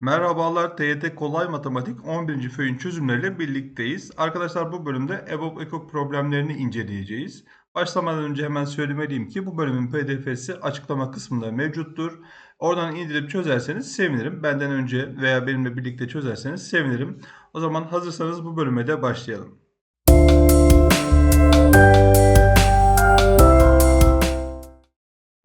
Merhabalar, TYT Kolay Matematik 11. föyün çözümleriyle birlikteyiz. Arkadaşlar bu bölümde EBOB ekok problemlerini inceleyeceğiz. Başlamadan önce hemen söylemeliyim ki bu bölümün pdf'si açıklama kısmında mevcuttur. Oradan indirip çözerseniz sevinirim. Benden önce veya benimle birlikte çözerseniz sevinirim. O zaman hazırsanız bu bölüme de başlayalım.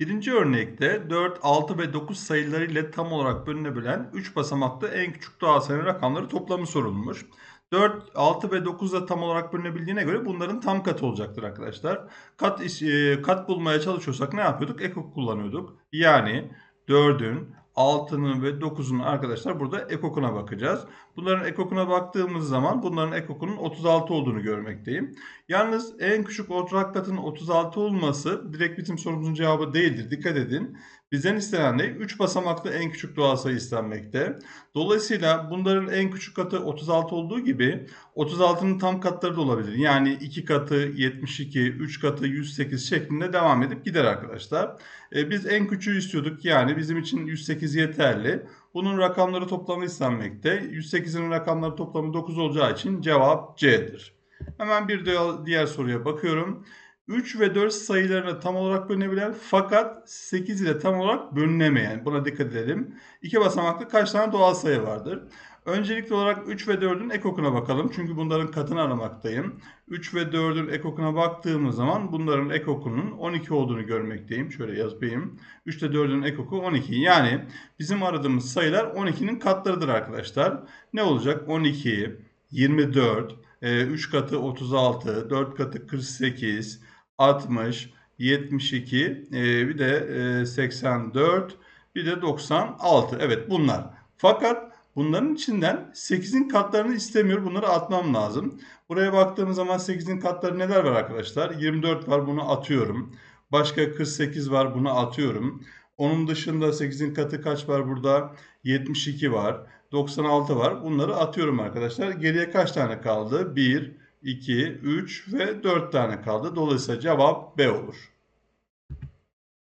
Birinci örnekte 4, 6 ve 9 sayıları ile tam olarak bölünebilen 3 basamaklı en küçük doğal sayı rakamları toplamı sorulmuş. 4, 6 ve 9 da tam olarak bölünebildiğine göre bunların tam katı olacaktır arkadaşlar. Kat, e, kat bulmaya çalışıyorsak ne yapıyorduk? Ekok kullanıyorduk. Yani 4'ün, 6'nın ve 9'un arkadaşlar burada ekokuna bakacağız. Bunların ekokuna baktığımız zaman bunların ekokunun 36 olduğunu görmekteyim. Yalnız en küçük ortak katının 36 olması direkt bizim sorumuzun cevabı değildir. Dikkat edin. Bizden istenen ne? 3 basamaklı en küçük doğal sayı istenmekte. Dolayısıyla bunların en küçük katı 36 olduğu gibi 36'nın tam katları da olabilir. Yani 2 katı 72, 3 katı 108 şeklinde devam edip gider arkadaşlar. E, biz en küçüğü istiyorduk. Yani bizim için 108 yeterli. Bunun rakamları toplamı istenmekte. 108'in rakamları toplamı 9 olacağı için cevap C'dir. Hemen bir diğer soruya bakıyorum. 3 ve 4 sayılarını tam olarak bölünebilen fakat 8 ile tam olarak bölünemeyen. Buna dikkat edelim. İki basamaklı kaç tane doğal sayı vardır? Öncelikli olarak 3 ve 4'ün ekokuna bakalım. Çünkü bunların katını aramaktayım. 3 ve 4'ün ekokuna baktığımız zaman bunların ekokunun 12 olduğunu görmekteyim. Şöyle yazayım. 3 ile 4'ün ekoku 12. Yani bizim aradığımız sayılar 12'nin katlarıdır arkadaşlar. Ne olacak? 12, 24, 3 e, katı 36, 4 katı 48, 60, 72, e, bir de 84, bir de 96. Evet bunlar. Fakat bunların içinden 8'in katlarını istemiyor. Bunları atmam lazım. Buraya baktığımız zaman 8'in katları neler var arkadaşlar? 24 var bunu atıyorum. Başka 48 var bunu atıyorum. Onun dışında 8'in katı kaç var burada? 72 var. 96 var. Bunları atıyorum arkadaşlar. Geriye kaç tane kaldı? 1, 2, 3 ve 4 tane kaldı. Dolayısıyla cevap B olur.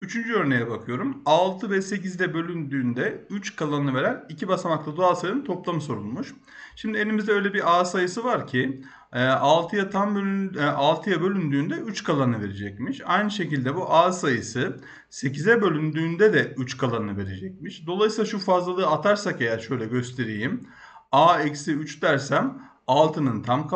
Üçüncü örneğe bakıyorum. 6 ve 8 ile bölündüğünde 3 kalanını veren iki basamaklı doğal sayının toplamı sorulmuş. Şimdi elimizde öyle bir A sayısı var ki 6'ya e, tam bölün, 6'ya e, bölündüğünde 3 kalanını verecekmiş. Aynı şekilde bu A sayısı 8'e bölündüğünde de 3 kalanını verecekmiş. Dolayısıyla şu fazlalığı atarsak eğer şöyle göstereyim. A eksi 3 dersem 6'nın tam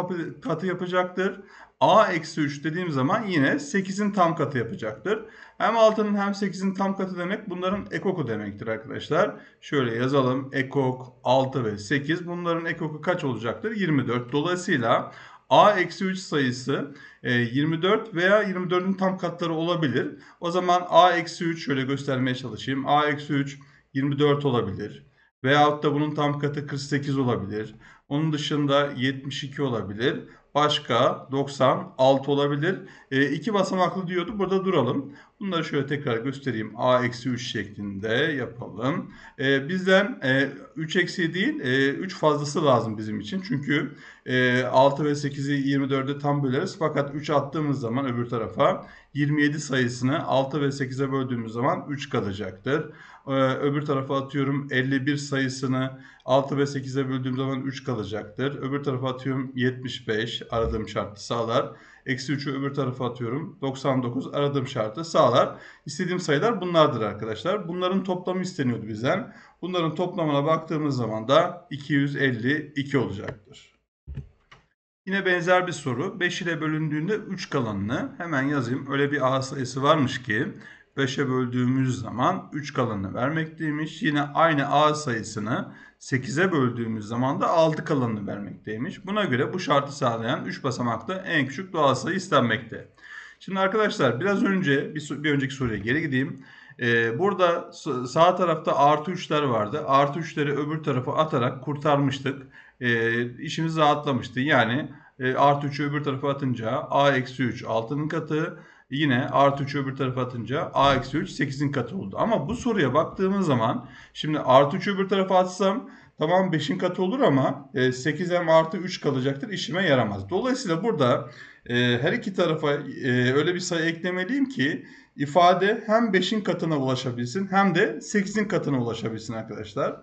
katı yapacaktır. A eksi 3 dediğim zaman yine 8'in tam katı yapacaktır. Hem 6'nın hem 8'in tam katı demek bunların ekoku demektir arkadaşlar. Şöyle yazalım. Ekok 6 ve 8 bunların ekoku kaç olacaktır? 24. Dolayısıyla A eksi 3 sayısı 24 e, veya 24'ün tam katları olabilir. O zaman A eksi 3 şöyle göstermeye çalışayım. A eksi 3 24 olabilir. Veyahut da bunun tam katı 48 olabilir. Onun dışında 72 olabilir. Başka 96 olabilir. E, iki basamaklı diyordu. Burada duralım. Bunları şöyle tekrar göstereyim. A eksi 3 şeklinde yapalım. E, bizden e, 3 eksi değil e, 3 fazlası lazım bizim için. Çünkü e, 6 ve 8'i 24'e tam böleriz. Fakat 3 attığımız zaman öbür tarafa 27 sayısını 6 ve 8'e böldüğümüz zaman 3 kalacaktır. Ee, öbür tarafa atıyorum 51 sayısını 6 ve 8'e böldüğüm zaman 3 kalacaktır. Öbür tarafa atıyorum 75 aradığım şartı sağlar. Eksi 3'ü öbür tarafa atıyorum 99 aradığım şartı sağlar. İstediğim sayılar bunlardır arkadaşlar. Bunların toplamı isteniyordu bizden. Bunların toplamına baktığımız zaman da 252 olacaktır. Yine benzer bir soru. 5 ile bölündüğünde 3 kalanını hemen yazayım. Öyle bir A sayısı varmış ki 5'e böldüğümüz zaman 3 kalanını vermekteymiş. Yine aynı A sayısını 8'e böldüğümüz zaman da 6 kalanını vermekteymiş. Buna göre bu şartı sağlayan 3 basamaklı en küçük doğal sayı istenmekte. Şimdi arkadaşlar biraz önce bir, bir önceki soruya geri gideyim. Ee, burada sağ tarafta artı 3'ler vardı. Artı 3'leri öbür tarafa atarak kurtarmıştık. Ee, işimiz rahatlamıştı. Yani e, artı 3'ü öbür tarafa atınca a eksi 3 6'nın katı yine artı 3'ü öbür tarafa atınca a eksi 3 8'in katı oldu. Ama bu soruya baktığımız zaman şimdi artı 3'ü öbür tarafa atsam tamam 5'in katı olur ama e, 8 hem artı 3 kalacaktır işime yaramaz. Dolayısıyla burada e, her iki tarafa e, öyle bir sayı eklemeliyim ki ifade hem 5'in katına ulaşabilsin hem de 8'in katına ulaşabilsin arkadaşlar.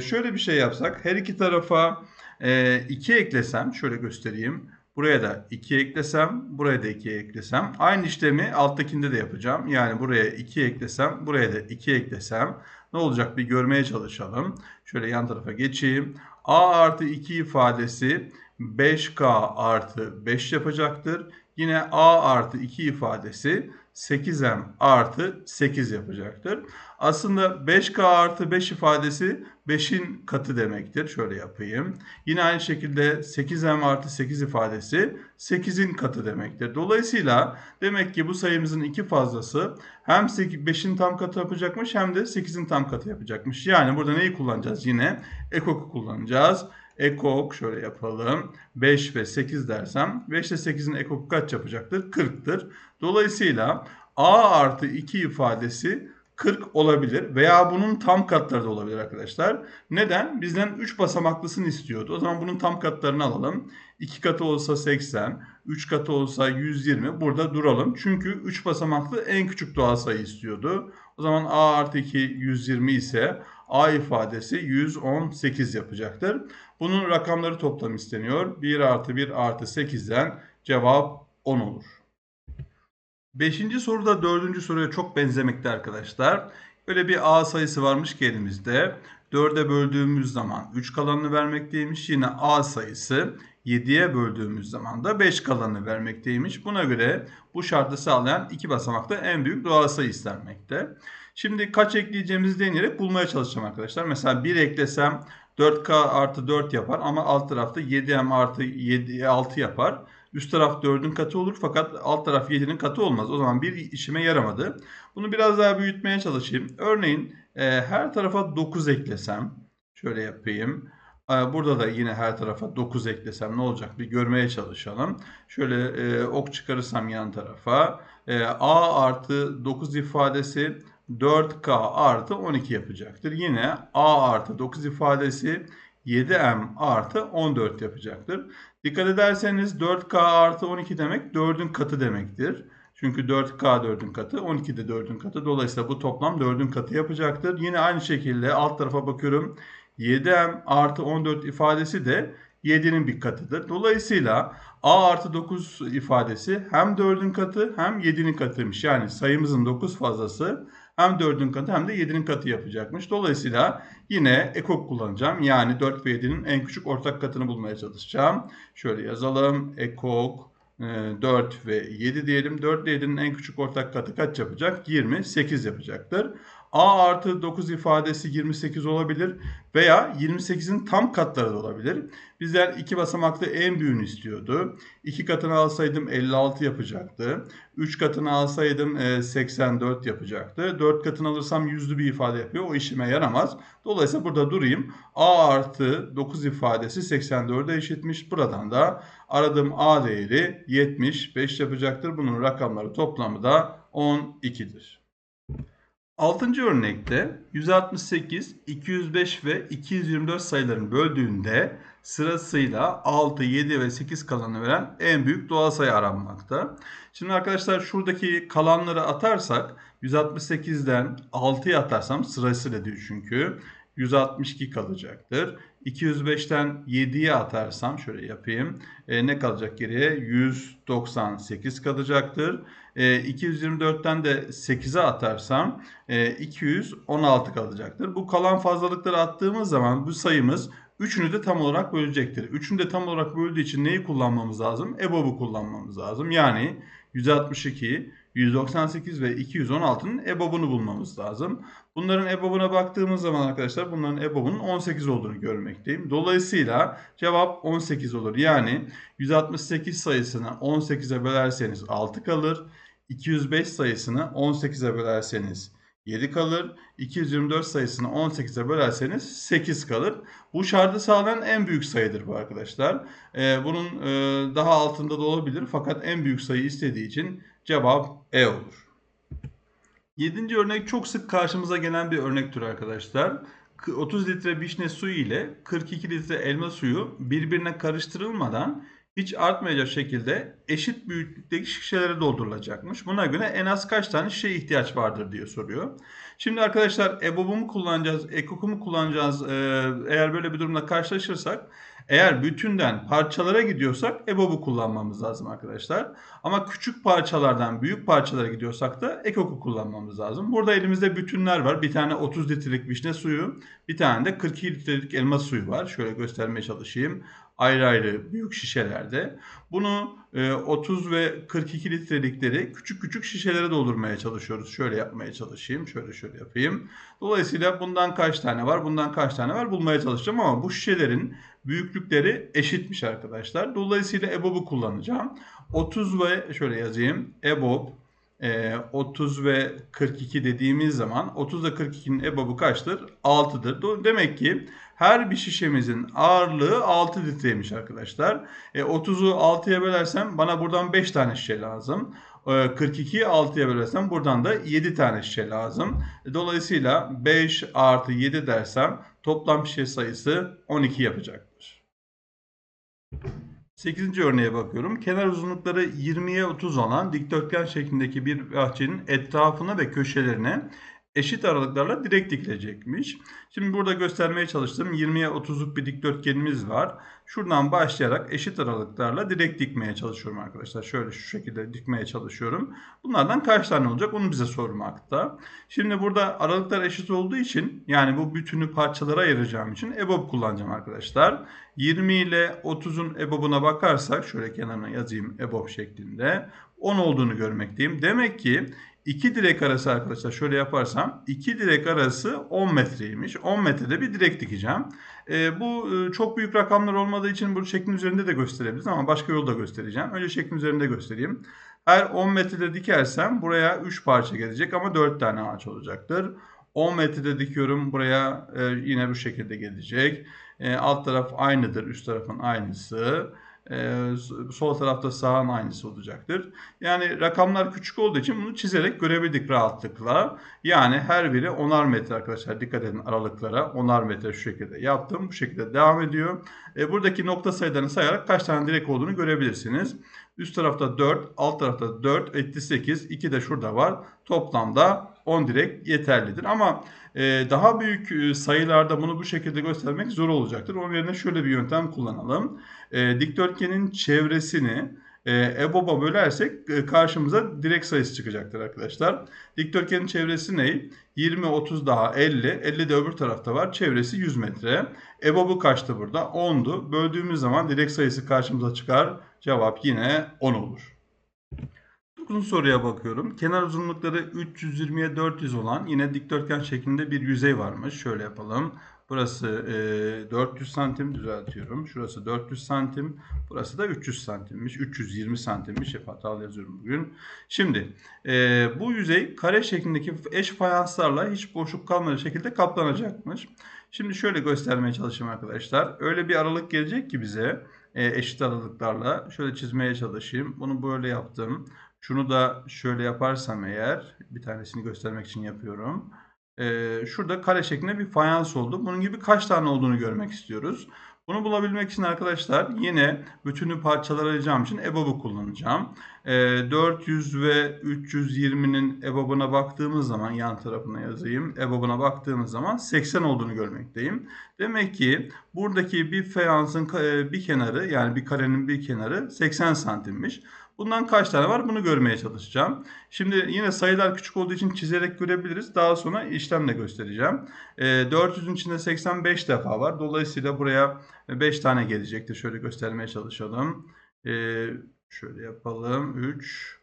Şöyle bir şey yapsak her iki tarafa e, 2 eklesem şöyle göstereyim. Buraya da 2 eklesem, buraya da 2 eklesem. Aynı işlemi alttakinde de yapacağım. Yani buraya 2 eklesem, buraya da 2 eklesem ne olacak bir görmeye çalışalım. Şöyle yan tarafa geçeyim. A artı 2 ifadesi 5K artı 5 yapacaktır. Yine A artı 2 ifadesi 8M artı 8 yapacaktır. Aslında 5K artı 5 ifadesi 5'in katı demektir. Şöyle yapayım. Yine aynı şekilde 8M artı 8 ifadesi 8'in katı demektir. Dolayısıyla demek ki bu sayımızın iki fazlası hem 5'in tam katı yapacakmış hem de 8'in tam katı yapacakmış. Yani burada neyi kullanacağız? Yine ekok'u kullanacağız. Ekok şöyle yapalım. 5 ve 8 dersem 5 ile 8'in ekoku kaç yapacaktır? 40'tır. Dolayısıyla A artı 2 ifadesi 40 olabilir veya bunun tam katları da olabilir arkadaşlar. Neden? Bizden 3 basamaklısını istiyordu. O zaman bunun tam katlarını alalım. 2 katı olsa 80, 3 katı olsa 120. Burada duralım. Çünkü 3 basamaklı en küçük doğal sayı istiyordu. O zaman A artı 2 120 ise A ifadesi 118 yapacaktır. Bunun rakamları toplam isteniyor. 1 artı 1 artı 8'den cevap 10 olur. Beşinci soruda dördüncü soruya çok benzemekte arkadaşlar. Böyle bir A sayısı varmış ki elimizde. 4'e böldüğümüz zaman 3 kalanını vermekteymiş. Yine A sayısı 7'ye böldüğümüz zaman da 5 kalanını vermekteymiş. Buna göre bu şartı sağlayan iki basamakta en büyük doğal sayı istenmekte. Şimdi kaç ekleyeceğimizi deneyerek bulmaya çalışacağım arkadaşlar. Mesela 1 eklesem 4K artı 4 yapar ama alt tarafta 7M artı 7, 6 yapar. Üst taraf 4'ün katı olur fakat alt taraf 7'nin katı olmaz. O zaman bir işime yaramadı. Bunu biraz daha büyütmeye çalışayım. Örneğin e, her tarafa 9 eklesem. Şöyle yapayım. E, burada da yine her tarafa 9 eklesem ne olacak bir görmeye çalışalım. Şöyle e, ok çıkarırsam yan tarafa. E, A artı 9 ifadesi 4K artı 12 yapacaktır. Yine A artı 9 ifadesi 7M artı 14 yapacaktır. Dikkat ederseniz 4K artı 12 demek 4'ün katı demektir. Çünkü 4K 4'ün katı, 12 de 4'ün katı. Dolayısıyla bu toplam 4'ün katı yapacaktır. Yine aynı şekilde alt tarafa bakıyorum. 7M artı 14 ifadesi de 7'nin bir katıdır. Dolayısıyla A artı 9 ifadesi hem 4'ün katı hem 7'nin katıymış. Yani sayımızın 9 fazlası hem 4'ün katı hem de 7'nin katı yapacakmış. Dolayısıyla yine ekok kullanacağım. Yani 4 ve 7'nin en küçük ortak katını bulmaya çalışacağım. Şöyle yazalım. Ekok 4 e, ve 7 diyelim. 4 ile 7'nin en küçük ortak katı kaç yapacak? 28 yapacaktır. A artı 9 ifadesi 28 olabilir veya 28'in tam katları da olabilir. Bizler iki basamaklı en büyüğünü istiyordu. 2 katını alsaydım 56 yapacaktı. 3 katını alsaydım 84 e, yapacaktı. 4 katını alırsam yüzlü bir ifade yapıyor. O işime yaramaz. Dolayısıyla burada durayım. A artı 9 ifadesi 84'e eşitmiş. Buradan da aradığım A değeri 75 yapacaktır. Bunun rakamları toplamı da 12'dir. Altıncı örnekte 168, 205 ve 224 sayıların böldüğünde sırasıyla 6, 7 ve 8 kalanı veren en büyük doğal sayı aranmakta. Şimdi arkadaşlar şuradaki kalanları atarsak 168'den 6'ya atarsam sırasıyla diyor çünkü 162 kalacaktır. 205'ten 7'ye atarsam şöyle yapayım. E, ne kalacak geriye? 198 kalacaktır. E, 224'ten de 8'e atarsam e, 216 kalacaktır. Bu kalan fazlalıkları attığımız zaman bu sayımız Üçünü de tam olarak bölecektir. Üçünü de tam olarak böldüğü için neyi kullanmamız lazım? EBOB'u kullanmamız lazım. Yani 162, 198 ve 216'nın EBOB'unu bulmamız lazım. Bunların EBOB'una baktığımız zaman arkadaşlar bunların EBOB'unun 18 olduğunu görmekteyim. Dolayısıyla cevap 18 olur. Yani 168 sayısını 18'e bölerseniz 6 kalır. 205 sayısını 18'e bölerseniz 7 kalır. 224 sayısını 18'e bölerseniz 8 kalır. Bu şartı sağlayan en büyük sayıdır bu arkadaşlar. Ee, bunun e, daha altında da olabilir fakat en büyük sayı istediği için cevap E olur. Yedinci örnek çok sık karşımıza gelen bir örnek türü arkadaşlar. 30 litre vişne suyu ile 42 litre elma suyu birbirine karıştırılmadan hiç artmayacak şekilde eşit büyüklükteki şişelere doldurulacakmış. Buna göre en az kaç tane şişeye ihtiyaç vardır diye soruyor. Şimdi arkadaşlar EBOB'u mu kullanacağız, EKOK'u mu kullanacağız ee, eğer böyle bir durumla karşılaşırsak eğer bütünden parçalara gidiyorsak EBOB'u kullanmamız lazım arkadaşlar. Ama küçük parçalardan büyük parçalara gidiyorsak da EKOK'u kullanmamız lazım. Burada elimizde bütünler var. Bir tane 30 litrelik vişne suyu, bir tane de 42 litrelik elma suyu var. Şöyle göstermeye çalışayım ayrı ayrı büyük şişelerde. Bunu 30 e, ve 42 litrelikleri küçük küçük şişelere doldurmaya çalışıyoruz. Şöyle yapmaya çalışayım. Şöyle şöyle yapayım. Dolayısıyla bundan kaç tane var, bundan kaç tane var bulmaya çalışacağım ama bu şişelerin büyüklükleri eşitmiş arkadaşlar. Dolayısıyla EBOB'u kullanacağım. 30 ve şöyle yazayım. EBOB 30 ve 42 dediğimiz zaman 30 ve 42'nin EBOB'u kaçtır? 6'dır. Demek ki her bir şişemizin ağırlığı 6 litreymiş arkadaşlar. E, 30'u 6'ya bölersem bana buradan 5 tane şişe lazım. E, 42'yi 6'ya bölersem buradan da 7 tane şişe lazım. E, dolayısıyla 5 artı 7 dersem toplam şişe sayısı 12 yapacaktır. 8. örneğe bakıyorum. Kenar uzunlukları 20'ye 30 olan dikdörtgen şeklindeki bir bahçenin etrafına ve köşelerine eşit aralıklarla direk dikilecekmiş. Şimdi burada göstermeye çalıştığım 20'ye 30'luk bir dikdörtgenimiz var. Şuradan başlayarak eşit aralıklarla direk dikmeye çalışıyorum arkadaşlar. Şöyle şu şekilde dikmeye çalışıyorum. Bunlardan kaç tane olacak onu bize sormakta. Şimdi burada aralıklar eşit olduğu için yani bu bütünü parçalara ayıracağım için EBOB kullanacağım arkadaşlar. 20 ile 30'un EBOB'una bakarsak şöyle kenarına yazayım EBOB şeklinde. 10 olduğunu görmekteyim. Demek ki İki direk arası arkadaşlar şöyle yaparsam iki direk arası 10 metreymiş. 10 metrede bir direk dikeceğim. E, bu e, çok büyük rakamlar olmadığı için bu şeklin üzerinde de gösterebiliriz ama başka yolda göstereceğim. Önce şeklin üzerinde göstereyim. Her 10 metrede dikersem buraya 3 parça gelecek ama 4 tane ağaç olacaktır. 10 metrede dikiyorum buraya e, yine bu şekilde gelecek. E, alt taraf aynıdır üst tarafın aynısı. Ee, sol tarafta sağın aynısı olacaktır. Yani rakamlar küçük olduğu için bunu çizerek görebildik rahatlıkla. Yani her biri onar metre arkadaşlar. Dikkat edin aralıklara. Onar metre şu şekilde yaptım. Bu şekilde devam ediyor. E, buradaki nokta sayılarını sayarak kaç tane direk olduğunu görebilirsiniz. Üst tarafta 4, alt tarafta 4, etti 8. 2 de şurada var. Toplamda 10 direk yeterlidir. Ama e, daha büyük e, sayılarda bunu bu şekilde göstermek zor olacaktır. Onun yerine şöyle bir yöntem kullanalım. E, dikdörtgenin çevresini e, EBOB'a bölersek e, karşımıza direk sayısı çıkacaktır arkadaşlar. Dikdörtgenin çevresi ne? 20, 30 daha 50. 50 de öbür tarafta var. Çevresi 100 metre. EBOB'u kaçtı burada? 10'du. Böldüğümüz zaman direk sayısı karşımıza çıkar. Cevap yine 10 olur. 9. soruya bakıyorum. Kenar uzunlukları 320'ye 400 olan yine dikdörtgen şeklinde bir yüzey varmış. Şöyle yapalım. Burası e, 400 santim düzeltiyorum. Şurası 400 santim. Burası da 300 santimmiş. 320 santimmiş. Hep hatalı yazıyorum bugün. Şimdi e, bu yüzey kare şeklindeki eş fayanslarla hiç boşluk kalmadığı şekilde kaplanacakmış. Şimdi şöyle göstermeye çalışayım arkadaşlar. Öyle bir aralık gelecek ki bize e, eşit aralıklarla. Şöyle çizmeye çalışayım. Bunu böyle yaptım. Şunu da şöyle yaparsam eğer bir tanesini göstermek için yapıyorum. Ee, şurada kare şeklinde bir fayans oldu. Bunun gibi kaç tane olduğunu görmek istiyoruz. Bunu bulabilmek için arkadaşlar yine bütünü parçalayacağım için EBOB'u kullanacağım. E, ee, 400 ve 320'nin EBOB'una baktığımız zaman yan tarafına yazayım. EBOB'una baktığımız zaman 80 olduğunu görmekteyim. Demek ki buradaki bir fayansın e, bir kenarı yani bir karenin bir kenarı 80 santimmiş. Bundan kaç tane var bunu görmeye çalışacağım. Şimdi yine sayılar küçük olduğu için çizerek görebiliriz. Daha sonra işlemle göstereceğim. E, 400'ün içinde 85 defa var. Dolayısıyla buraya 5 tane gelecektir. Şöyle göstermeye çalışalım. E, şöyle yapalım. 3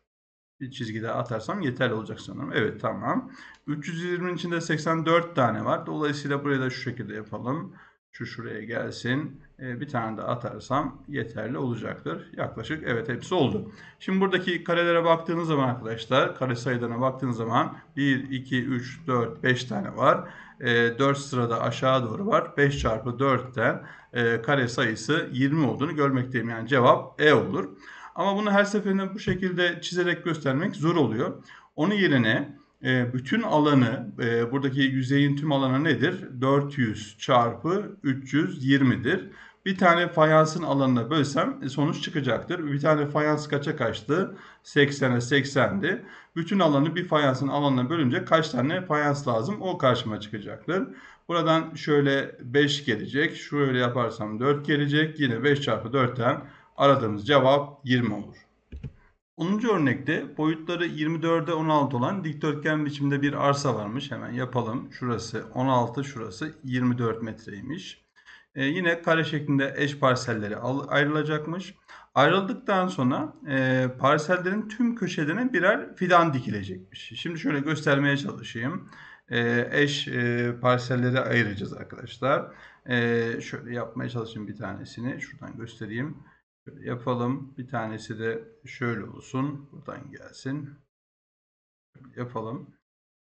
bir çizgide atarsam yeterli olacak sanırım. Evet tamam. 320'nin içinde 84 tane var. Dolayısıyla buraya da şu şekilde yapalım. Şu şuraya gelsin. E, bir tane de atarsam yeterli olacaktır. Yaklaşık evet hepsi oldu. Şimdi buradaki karelere baktığınız zaman arkadaşlar kare sayılarına baktığınız zaman 1, 2, 3, 4, 5 tane var. E, 4 sırada aşağı doğru var. 5 çarpı 4'ten e, kare sayısı 20 olduğunu görmekteyim. Yani cevap E olur. Ama bunu her seferinde bu şekilde çizerek göstermek zor oluyor. Onun yerine e, bütün alanı, e, buradaki yüzeyin tüm alanı nedir? 400 çarpı 320'dir. Bir tane fayansın alanına bölsem e, sonuç çıkacaktır. Bir tane fayans kaça kaçtı? 80'e 80'di. Bütün alanı bir fayansın alanına bölünce kaç tane fayans lazım? O karşıma çıkacaktır. Buradan şöyle 5 gelecek. Şöyle yaparsam 4 gelecek. Yine 5 çarpı 4'ten aradığımız cevap 20 olur. 10. örnekte boyutları 24'e 16 olan dikdörtgen biçimde bir arsa varmış. Hemen yapalım. Şurası 16, şurası 24 metreymiş. Ee, yine kare şeklinde eş parselleri ayrılacakmış. Ayrıldıktan sonra e, parsellerin tüm köşelerine birer fidan dikilecekmiş. Şimdi şöyle göstermeye çalışayım. E, eş e, parselleri ayıracağız arkadaşlar. E, şöyle yapmaya çalışayım bir tanesini. Şuradan göstereyim. Yapalım. Bir tanesi de şöyle olsun. Buradan gelsin. Yapalım.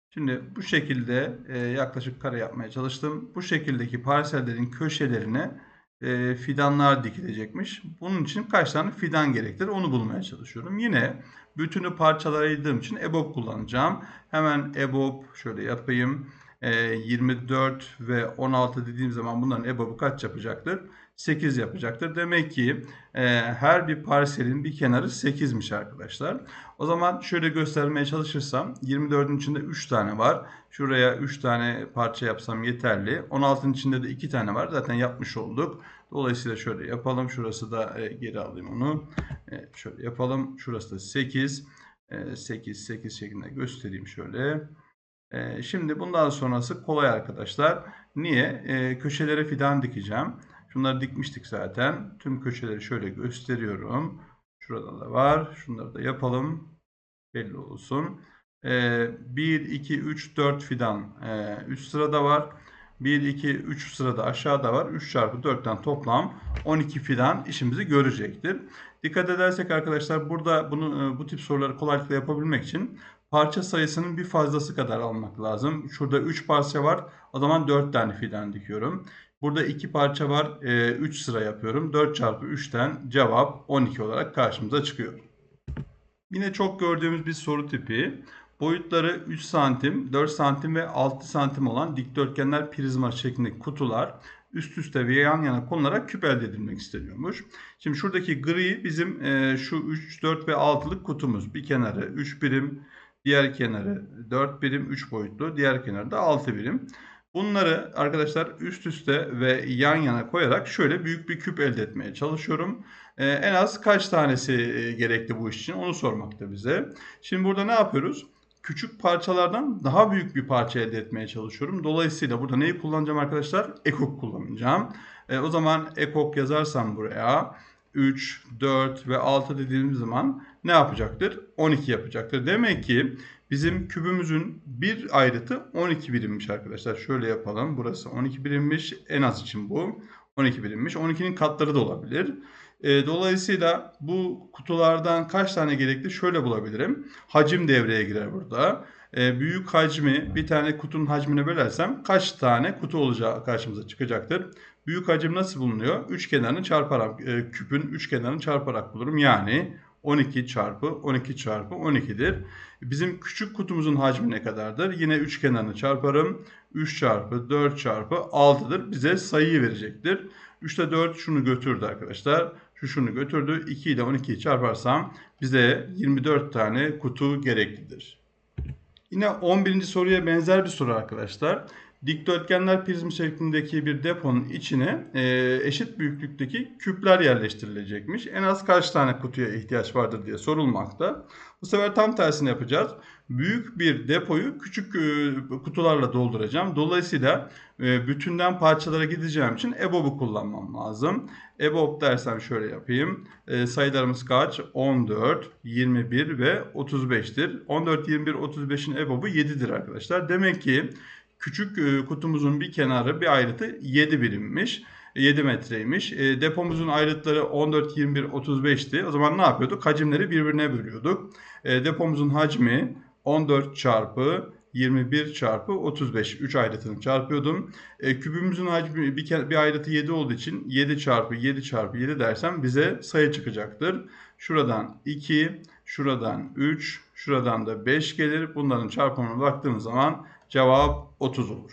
Şimdi bu şekilde e, yaklaşık kare yapmaya çalıştım. Bu şekildeki parsellerin köşelerine e, fidanlar dikilecekmiş. Bunun için kaç tane fidan gerektir onu bulmaya çalışıyorum. Yine bütünü parçalara ayırdığım için EBOB kullanacağım. Hemen EBOB şöyle yapayım. E, 24 ve 16 dediğim zaman bunların EBOB'u kaç yapacaktır? 8 yapacaktır. Demek ki e, her bir parselin bir kenarı 8'miş arkadaşlar. O zaman şöyle göstermeye çalışırsam 24'ün içinde 3 tane var. Şuraya 3 tane parça yapsam yeterli. 16'ın içinde de 2 tane var. Zaten yapmış olduk. Dolayısıyla şöyle yapalım. Şurası da e, geri alayım onu. E, şöyle yapalım. Şurası da 8. E, 8 8 şeklinde göstereyim şöyle. E, şimdi bundan sonrası kolay arkadaşlar. Niye? E, köşelere fidan dikeceğim. Şunları dikmiştik zaten. Tüm köşeleri şöyle gösteriyorum. Şurada da var. Şunları da yapalım. Belli olsun. Ee, 1, 2, 3, 4 fidan ee, üst sırada var. 1, 2, 3 sırada aşağıda var. 3 çarpı 4'ten toplam 12 fidan işimizi görecektir. Dikkat edersek arkadaşlar burada bunu bu tip soruları kolaylıkla yapabilmek için parça sayısının bir fazlası kadar almak lazım. Şurada 3 parça var. O zaman 4 tane fidan dikiyorum. Burada iki parça var. 3 e, sıra yapıyorum. 4 çarpı 3'ten cevap 12 olarak karşımıza çıkıyor. Yine çok gördüğümüz bir soru tipi. Boyutları 3 santim, 4 santim ve 6 santim olan dikdörtgenler prizma şeklindeki kutular üst üste ve yan yana konularak küp elde edilmek isteniyormuş. Şimdi şuradaki gri bizim e, şu 3, 4 ve 6'lık kutumuz. Bir kenarı 3 birim, diğer kenarı 4 birim 3 boyutlu, diğer kenarı da 6 birim. Bunları arkadaşlar üst üste ve yan yana koyarak şöyle büyük bir küp elde etmeye çalışıyorum. Ee, en az kaç tanesi e, gerekli bu iş için onu sormakta bize. Şimdi burada ne yapıyoruz? Küçük parçalardan daha büyük bir parça elde etmeye çalışıyorum. Dolayısıyla burada neyi kullanacağım arkadaşlar? Ekok kullanacağım. Ee, o zaman ekok yazarsam buraya 3, 4 ve 6 dediğimiz zaman ne yapacaktır? 12 yapacaktır. Demek ki bizim kübümüzün bir ayrıtı 12 birimmiş arkadaşlar. Şöyle yapalım. Burası 12 birimmiş. En az için bu. 12 birimmiş. 12'nin katları da olabilir. E, dolayısıyla bu kutulardan kaç tane gerekli şöyle bulabilirim. Hacim devreye girer burada. E, büyük hacmi bir tane kutunun hacmine bölersem kaç tane kutu olacağı karşımıza çıkacaktır. Büyük hacim nasıl bulunuyor? Üç kenarını çarparak, e, küpün üç kenarını çarparak bulurum. Yani 12 çarpı 12 çarpı 12'dir. Bizim küçük kutumuzun hacmi ne kadardır? Yine üç kenarını çarparım. 3 çarpı 4 çarpı 6'dır. Bize sayıyı verecektir. 3'te 4 şunu götürdü arkadaşlar. Şu şunu götürdü. 2 ile 12'yi çarparsam bize 24 tane kutu gereklidir. Yine 11. soruya benzer bir soru arkadaşlar. Dikdörtgenler prizmi şeklindeki bir deponun içine e, eşit büyüklükteki küpler yerleştirilecekmiş. En az kaç tane kutuya ihtiyaç vardır diye sorulmakta. Bu sefer tam tersini yapacağız. Büyük bir depoyu küçük e, kutularla dolduracağım. Dolayısıyla e, bütünden parçalara gideceğim için EBOB'u kullanmam lazım. EBOB dersem şöyle yapayım. E, sayılarımız kaç? 14, 21 ve 35'tir. 14, 21, 35'in EBOB'u 7'dir arkadaşlar. Demek ki Küçük e, kutumuzun bir kenarı bir ayrıtı 7 birimmiş. 7 metreymiş. E, depomuzun ayrıtları 14, 21, 35'ti. O zaman ne yapıyorduk? Hacimleri birbirine bölüyorduk. E, depomuzun hacmi 14 çarpı 21 çarpı 35. 3 ayrıtını çarpıyordum. Kübümüzün hacmi bir, bir ayrıtı 7 olduğu için 7 çarpı 7 çarpı 7 dersem bize sayı çıkacaktır. Şuradan 2, şuradan 3, şuradan da 5 gelir. Bunların çarpımına baktığımız zaman Cevap 30 olur.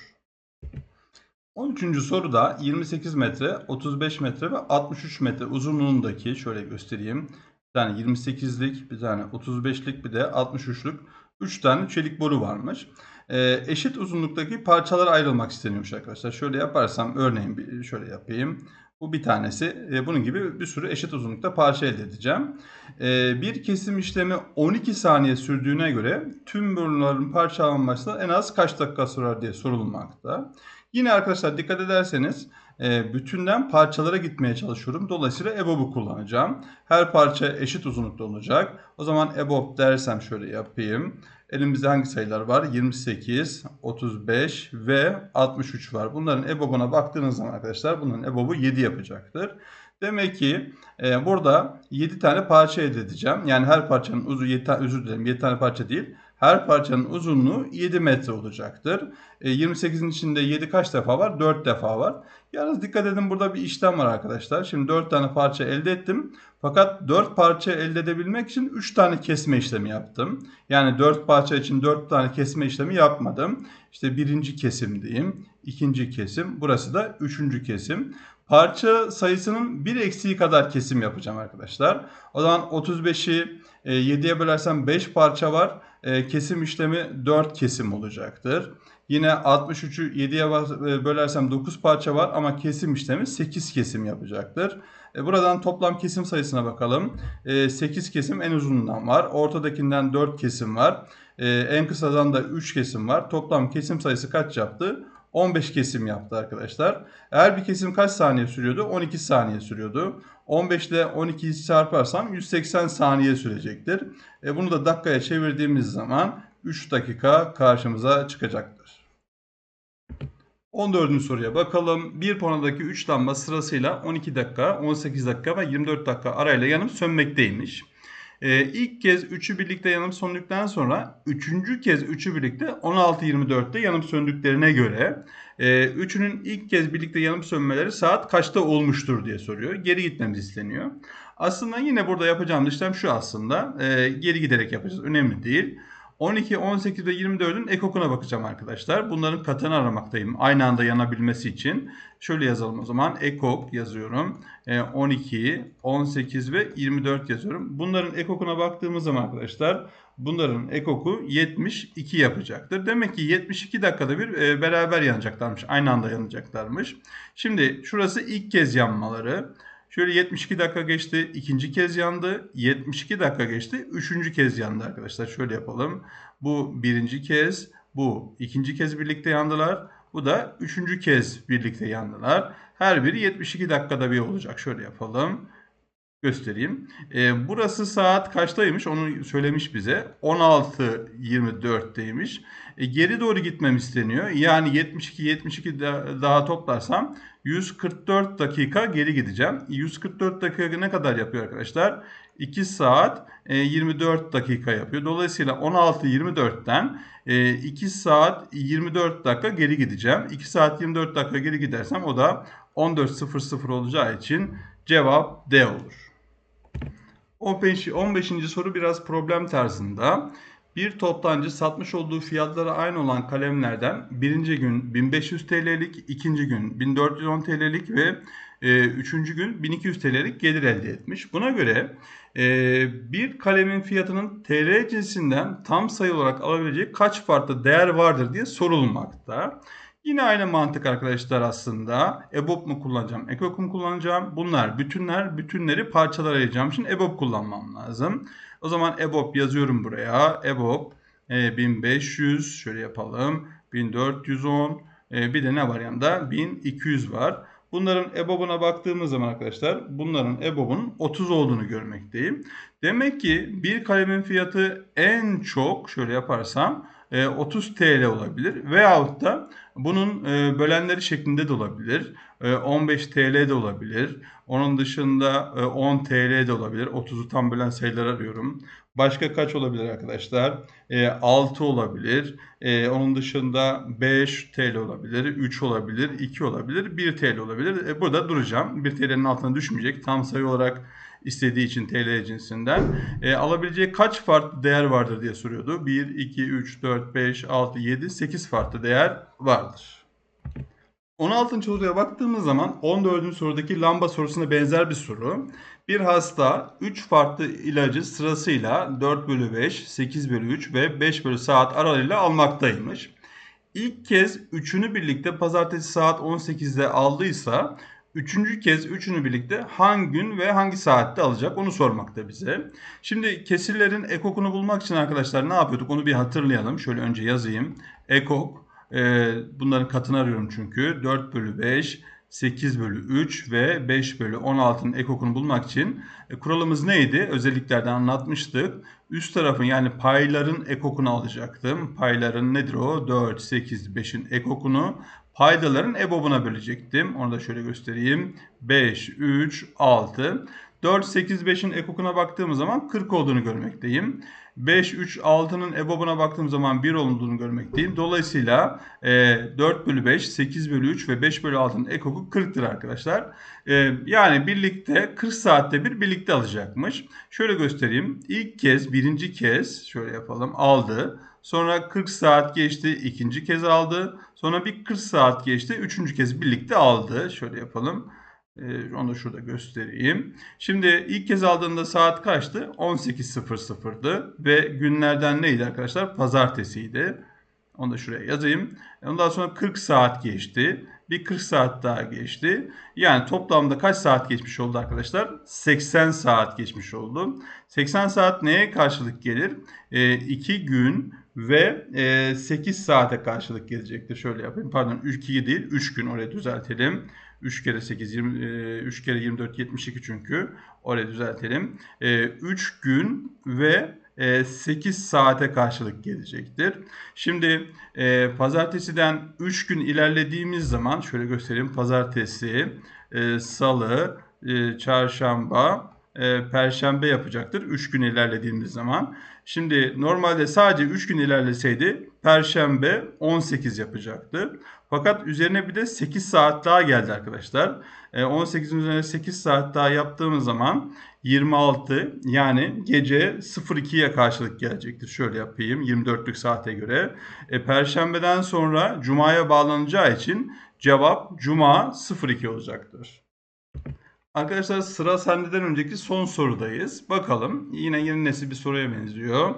13. soruda 28 metre, 35 metre ve 63 metre uzunluğundaki şöyle göstereyim. Bir tane 28'lik, bir tane 35'lik bir de 63'lük 3 tane çelik boru varmış. Ee, eşit uzunluktaki parçalara ayrılmak isteniyormuş arkadaşlar. Şöyle yaparsam örneğin bir şöyle yapayım. Bu bir tanesi. E, bunun gibi bir sürü eşit uzunlukta parça elde edeceğim. E, bir kesim işlemi 12 saniye sürdüğüne göre tüm boruların parçalanmasına en az kaç dakika sürer diye sorulmakta. Yine arkadaşlar dikkat ederseniz e, bütünden parçalara gitmeye çalışıyorum. Dolayısıyla EBOB'u kullanacağım. Her parça eşit uzunlukta olacak. O zaman EBOB dersem şöyle yapayım. Elimizde hangi sayılar var? 28, 35 ve 63 var. Bunların EBOB'una baktığınız zaman arkadaşlar bunun EBOB'u 7 yapacaktır. Demek ki e, burada 7 tane parça elde edeceğim. Yani her parçanın uzun 7 tane özür dilerim 7 tane parça değil. Her parçanın uzunluğu 7 metre olacaktır. E, 28'in içinde 7 kaç defa var? 4 defa var. Yalnız dikkat edin burada bir işlem var arkadaşlar. Şimdi 4 tane parça elde ettim. Fakat 4 parça elde edebilmek için 3 tane kesme işlemi yaptım. Yani 4 parça için 4 tane kesme işlemi yapmadım. İşte birinci kesim diyeyim. ikinci kesim. Burası da üçüncü kesim. Parça sayısının bir eksiği kadar kesim yapacağım arkadaşlar. O zaman 35'i 7'ye bölersem 5 parça var. E, kesim işlemi 4 kesim olacaktır. Yine 63'ü 7'ye bölersem 9 parça var ama kesim işlemi 8 kesim yapacaktır. E, buradan toplam kesim sayısına bakalım. 8 kesim en uzunundan var. Ortadakinden 4 kesim var. En kısadan da 3 kesim var. Toplam kesim sayısı kaç yaptı? 15 kesim yaptı arkadaşlar. Eğer bir kesim kaç saniye sürüyordu? 12 saniye sürüyordu. 15 ile 12'yi çarparsam 180 saniye sürecektir. E bunu da dakikaya çevirdiğimiz zaman 3 dakika karşımıza çıkacaktır. 14. soruya bakalım. Bir panodaki 3 lamba sırasıyla 12 dakika, 18 dakika ve 24 dakika arayla yanıp sönmekteymiş. Ee, ilk kez 3'ü birlikte yanıp söndükten sonra 3. kez 3'ü birlikte 16-24'te yanıp söndüklerine göre e, üçünün ilk kez birlikte yanıp sönmeleri saat kaçta olmuştur diye soruyor. Geri gitmemiz isteniyor. Aslında yine burada yapacağımız işlem şu aslında. E, geri giderek yapacağız. Önemli değil. 12, 18 ve 24'ün ekokuna bakacağım arkadaşlar. Bunların katını aramaktayım. Aynı anda yanabilmesi için. Şöyle yazalım o zaman. Ekok yazıyorum. 12, 18 ve 24 yazıyorum. Bunların ekokuna baktığımız zaman arkadaşlar bunların ekoku 72 yapacaktır. Demek ki 72 dakikada bir e, beraber yanacaklarmış. Aynı anda yanacaklarmış. Şimdi şurası ilk kez yanmaları. Şöyle 72 dakika geçti. ikinci kez yandı. 72 dakika geçti. Üçüncü kez yandı arkadaşlar. Şöyle yapalım. Bu birinci kez. Bu ikinci kez birlikte yandılar. Bu da üçüncü kez birlikte yandılar. Her biri 72 dakikada bir olacak. Şöyle yapalım. Göstereyim. E, burası saat kaçtaymış onu söylemiş bize. 16.24'teymiş. E, geri doğru gitmem isteniyor. Yani 72 72 daha toplarsam 144 dakika geri gideceğim. 144 dakika ne kadar yapıyor arkadaşlar? 2 saat 24 e, dakika yapıyor. Dolayısıyla 16.24'ten 2 e, saat 24 dakika geri gideceğim. 2 saat 24 dakika geri gidersem o da 14.00 olacağı için cevap D olur. 15. 15. soru biraz problem tarzında. Bir toptancı satmış olduğu fiyatları aynı olan kalemlerden birinci gün 1500 TL'lik, ikinci gün 1410 TL'lik ve e, üçüncü gün 1200 TL'lik gelir elde etmiş. Buna göre e, bir kalemin fiyatının TL cinsinden tam sayı olarak alabileceği kaç farklı değer vardır diye sorulmakta. Yine aynı mantık arkadaşlar aslında. EBOB mu kullanacağım, EKOK mu kullanacağım? Bunlar bütünler, bütünleri parçalara ayıracağım. Şimdi EBOB kullanmam lazım. O zaman EBOB yazıyorum buraya. EBOB e, 1500 şöyle yapalım. 1410 e, bir de ne var yanında? 1200 var. Bunların EBOB'una baktığımız zaman arkadaşlar bunların EBOB'un 30 olduğunu görmekteyim. Demek ki bir kalemin fiyatı en çok şöyle yaparsam 30 e, TL olabilir. Veyahut da bunun bölenleri şeklinde de olabilir. 15 e, TL de olabilir. Onun dışında 10 TL de olabilir. 30'u tam bölen sayılar arıyorum. Başka kaç olabilir arkadaşlar? 6 olabilir. Onun dışında 5 TL olabilir. 3 olabilir. 2 olabilir. 1 TL olabilir. Burada duracağım. 1 TL'nin altına düşmeyecek. Tam sayı olarak istediği için TL cinsinden. E, alabileceği kaç farklı değer vardır diye soruyordu. 1, 2, 3, 4, 5, 6, 7, 8 farklı değer vardır. 16. soruya baktığımız zaman 14. sorudaki lamba sorusuna benzer bir soru. Bir hasta 3 farklı ilacı sırasıyla 4 bölü 5, 8 bölü 3 ve 5 bölü saat aralığıyla almaktaymış. İlk kez üçünü birlikte pazartesi saat 18'de aldıysa üçüncü kez üçünü birlikte hangi gün ve hangi saatte alacak onu sormakta bize. Şimdi kesirlerin ekokunu bulmak için arkadaşlar ne yapıyorduk onu bir hatırlayalım. Şöyle önce yazayım. Ekok e, bunların katını arıyorum çünkü 4 bölü 5 8 bölü 3 ve 5 bölü 16'nın ekokunu bulmak için e, kuralımız neydi? Özelliklerden anlatmıştık. Üst tarafın yani payların ekokunu alacaktım. Payların nedir o? 4, 8, 5'in ekokunu paydaların ebobuna bölecektim. Onu da şöyle göstereyim. 5, 3, 6. 4, 8, 5'in ekokuna baktığımız zaman 40 olduğunu görmekteyim. 5, 3, 6'nın ebobuna baktığım zaman 1 olduğunu görmekteyim. Dolayısıyla e, 4 bölü 5, 8 bölü 3 ve 5 bölü 6'nın ekoku 40'tır arkadaşlar. E, yani birlikte 40 saatte bir birlikte alacakmış. Şöyle göstereyim. İlk kez, birinci kez şöyle yapalım aldı. Sonra 40 saat geçti, ikinci kez aldı. Sonra bir 40 saat geçti, üçüncü kez birlikte aldı. Şöyle yapalım. Ee, onu da şurada göstereyim. Şimdi ilk kez aldığında saat kaçtı? 18.00'dı ve günlerden neydi arkadaşlar? Pazartesiydi. Onu da şuraya yazayım. Ondan sonra 40 saat geçti. Bir 40 saat daha geçti. Yani toplamda kaç saat geçmiş oldu arkadaşlar? 80 saat geçmiş oldu. 80 saat neye karşılık gelir? 2 e, gün ve e, 8 saate karşılık gelecektir. Şöyle yapayım. Pardon 2 değil 3 gün oraya düzeltelim. 3 kere 8 20, 3 kere 24 72 çünkü. Oraya düzeltelim. 3 e, gün ve 8 e, saate karşılık gelecektir. Şimdi e, pazartesiden 3 gün ilerlediğimiz zaman şöyle göstereyim. Pazartesi, salı, çarşamba, perşembe yapacaktır. 3 gün ilerlediğimiz zaman. Şimdi normalde sadece 3 gün ilerleseydi perşembe 18 yapacaktı. Fakat üzerine bir de 8 saat daha geldi arkadaşlar. 18'in üzerine 8 saat daha yaptığımız zaman 26 yani gece 02'ye karşılık gelecektir. Şöyle yapayım 24'lük saate göre. E, Perşembeden sonra Cuma'ya bağlanacağı için cevap Cuma 02 olacaktır. Arkadaşlar sıra sendeden önceki son sorudayız. Bakalım yine yeni nesil bir soruya benziyor.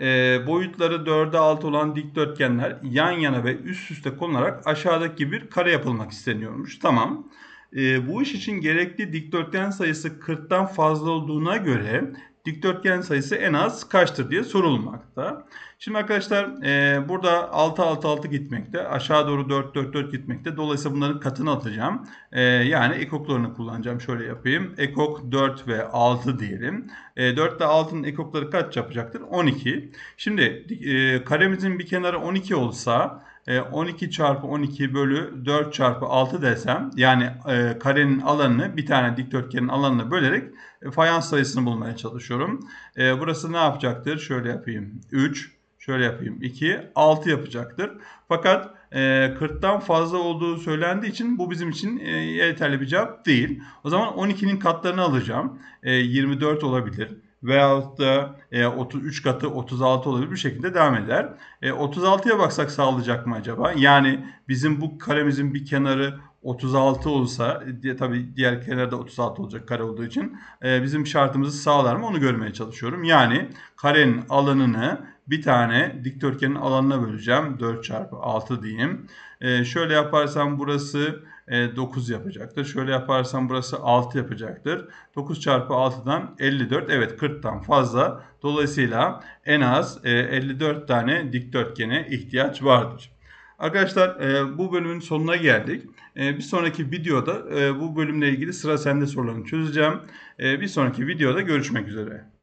E, boyutları 4'e 6 olan dikdörtgenler yan yana ve üst üste konularak aşağıdaki bir kare yapılmak isteniyormuş. Tamam. E, bu iş için gerekli dikdörtgen sayısı 40'tan fazla olduğuna göre dikdörtgen sayısı en az kaçtır diye sorulmakta. Şimdi arkadaşlar e, burada 6 6 6 gitmekte. Aşağı doğru 4 4 4 gitmekte. Dolayısıyla bunların katını atacağım. E, yani ekoklarını kullanacağım. Şöyle yapayım. Ekok 4 ve 6 diyelim. E, 4 ile 6'nın ekokları kaç yapacaktır? 12. Şimdi e, karemizin bir kenarı 12 olsa 12 e, çarpı 12 bölü 4 çarpı 6 desem yani e, karenin alanını bir tane dikdörtgenin alanını bölerek e, fayans sayısını bulmaya çalışıyorum. Burası ne yapacaktır? Şöyle yapayım. 3, şöyle yapayım. 2, 6 yapacaktır. Fakat e, 40'tan fazla olduğu söylendiği için bu bizim için yeterli bir cevap değil. O zaman 12'nin katlarını alacağım. E, 24 olabilir veyahut da e, 33 katı 36 olabilir bir şekilde devam eder. E, 36'ya baksak sağlayacak mı acaba? Yani bizim bu karemizin bir kenarı 36 olsa diye tabii diğer kenarda 36 olacak kare olduğu için e, bizim şartımızı sağlar mı onu görmeye çalışıyorum. Yani karenin alanını bir tane dikdörtgenin alanına böleceğim. 4 çarpı 6 diyeyim. E, şöyle yaparsam burası 9 e, yapacaktır. Şöyle yaparsam burası 6 yapacaktır. 9 çarpı 6'dan 54. Evet 40'tan fazla. Dolayısıyla en az 54 e, tane dikdörtgene ihtiyaç vardır. Arkadaşlar e, bu bölümün sonuna geldik. Bir sonraki videoda bu bölümle ilgili sıra sende sorularını çözeceğim. Bir sonraki videoda görüşmek üzere.